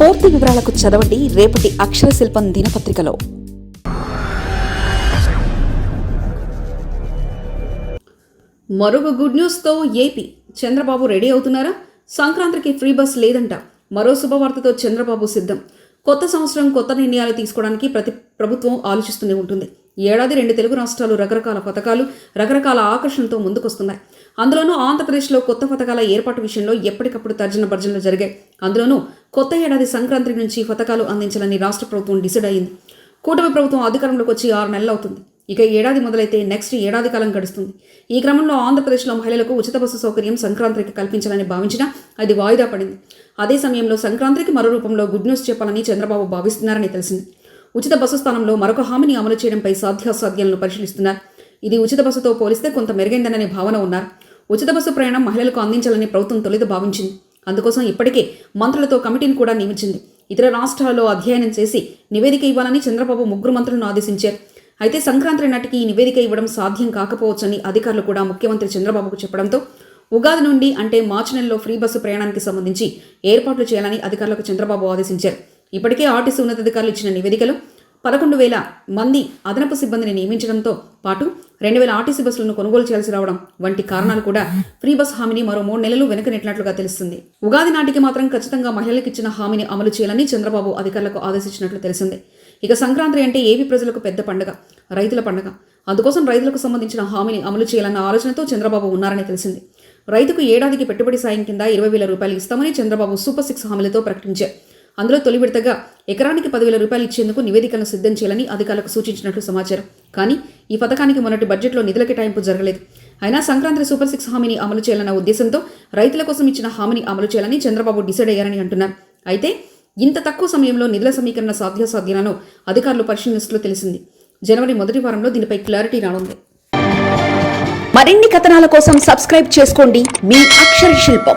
పూర్తి వివరాలకు చదవండి రేపటి అక్షర శిల్పం దినపత్రికలో. మరొక గుడ్ న్యూస్తో ఏపీ. చంద్రబాబు రెడీ అవుతున్నారా? సంక్రాంతికి ఫ్రీ బస్ లేదంట. మరో శుభవార్తతో చంద్రబాబు సిద్ధం. కొత్త సంవత్సరం కొత్త నిర్ణయాలు తీసుకోవడానికి ప్రతి ప్రభుత్వం ఆలోచిస్తూనే ఉంటుంది. ఏడాది రెండు తెలుగు రాష్ట్రాలు రకరకాల పథకాలు రకరకాల ఆకర్షణతో ముందుకొస్తున్నాయి. అందులోనూ ఆంధ్రప్రదేశ్లో కొత్త పథకాల ఏర్పాటు విషయంలో ఎప్పటికప్పుడు తర్జన భర్జనలు జరిగాయి. అందులోనూ కొత్త ఏడాది సంక్రాంతి నుంచి పథకాలు అందించాలని రాష్ట్ర ప్రభుత్వం డిసైడ్ అయింది. కూటమి ప్రభుత్వం అధికారంలోకి వచ్చి ఆరు నెలలు అవుతుంది. ఇక ఏడాది మొదలైతే నెక్స్ట్ ఏడాది కాలం గడుస్తుంది. ఈ క్రమంలో ఆంధ్రప్రదేశ్లో మహిళలకు ఉచిత బస్సు సౌకర్యం సంక్రాంతికి కల్పించాలని భావించినా అది వాయిదా పడింది. అదే సమయంలో సంక్రాంతికి మరో రూపంలో గుడ్ న్యూస్ చెప్పాలని చంద్రబాబు భావిస్తున్నారని తెలిసింది. ఉచిత బస్సు స్థానంలో మరొక హామీని అమలు చేయడంపై సాధ్యాసాధ్యాలను పరిశీలిస్తున్నారు. ఇది ఉచిత బస్సుతో పోలిస్తే కొంత మెరుగైందనే భావన ఉన్నారు. ఉచిత బస్సు ప్రయాణం మహిళలకు అందించాలని ప్రభుత్వం తొలిత భావించింది. అందుకోసం ఇప్పటికే మంత్రులతో కమిటీని కూడా నియమించింది. ఇతర రాష్ట్రాల్లో అధ్యయనం చేసి నివేదిక ఇవ్వాలని చంద్రబాబు ముగ్గురు మంత్రులను ఆదేశించారు. అయితే సంక్రాంతి నాటికి ఈ నివేదిక ఇవ్వడం సాధ్యం కాకపోవచ్చని అధికారులు కూడా ముఖ్యమంత్రి చంద్రబాబుకు చెప్పడంతో ఉగాది నుండి అంటే మార్చి నెలలో ఫ్రీ బస్సు ప్రయాణానికి సంబంధించి ఏర్పాట్లు చేయాలని అధికారులకు చంద్రబాబు ఆదేశించారు. ఇప్పటికే ఆర్టీసీ ఉన్నతాధికారులు ఇచ్చిన నివేదికలో పదకొండు వేల మంది అదనపు సిబ్బందిని నియమించడంతో పాటు రెండు వేల ఆర్టీసీ బస్సులను కొనుగోలు చేయాల్సి రావడం వంటి కారణాలు కూడా ఫ్రీ బస్ హామీని మరో మూడు నెలలు వెనక నెట్టినట్లుగా తెలుస్తుంది. ఉగాది నాటికి మాత్రం ఖచ్చితంగా మహిళలకు ఇచ్చిన హామీని అమలు చేయాలని చంద్రబాబు అధికారులకు ఆదేశించినట్లు తెలిసింది. ఇక సంక్రాంతి అంటే ఏపీ ప్రజలకు పెద్ద పండుగ రైతుల పండుగ. అందుకోసం రైతులకు సంబంధించిన హామీని అమలు చేయాలన్న ఆలోచనతో చంద్రబాబు ఉన్నారని తెలిసింది. రైతుకు ఏడాదికి పెట్టుబడి సాయం కింద ఇరవై వేల రూపాయలు ఇస్తామని చంద్రబాబు సూపర్ సిక్స్ హామీలతో ప్రకటించారు. అందులో తొలి విడతగా ఎకరానికి పదివేల రూపాయలు ఇచ్చేందుకు నివేదికలను సిద్ధం చేయాలని అధికారులకు సూచించినట్లు సమాచారం. కానీ ఈ పథకానికి మొన్నటి బడ్జెట్లో నిధుల కేటాయింపు జరగలేదు. అయినా సంక్రాంతి సూపర్ సిక్స్ హామీని అమలు చేయాలన్న ఉద్దేశంతో రైతుల కోసం ఇచ్చిన హామీని అమలు చేయాలని చంద్రబాబు డిసైడ్ అయ్యారని అంటున్నారు. అయితే ఇంత తక్కువ సమయంలో నిధుల సమీకరణ సాధ్యాసాధ్యాలను అధికారులు పరిశీలిస్తున్నట్లు తెలిసింది. జనవరి మొదటి వారంలో దీనిపై క్లారిటీ రానుంది. మరిన్ని కథనాల కోసం సబ్స్క్రైబ్ చేసుకోండి. మీ అక్షర శిల్పం.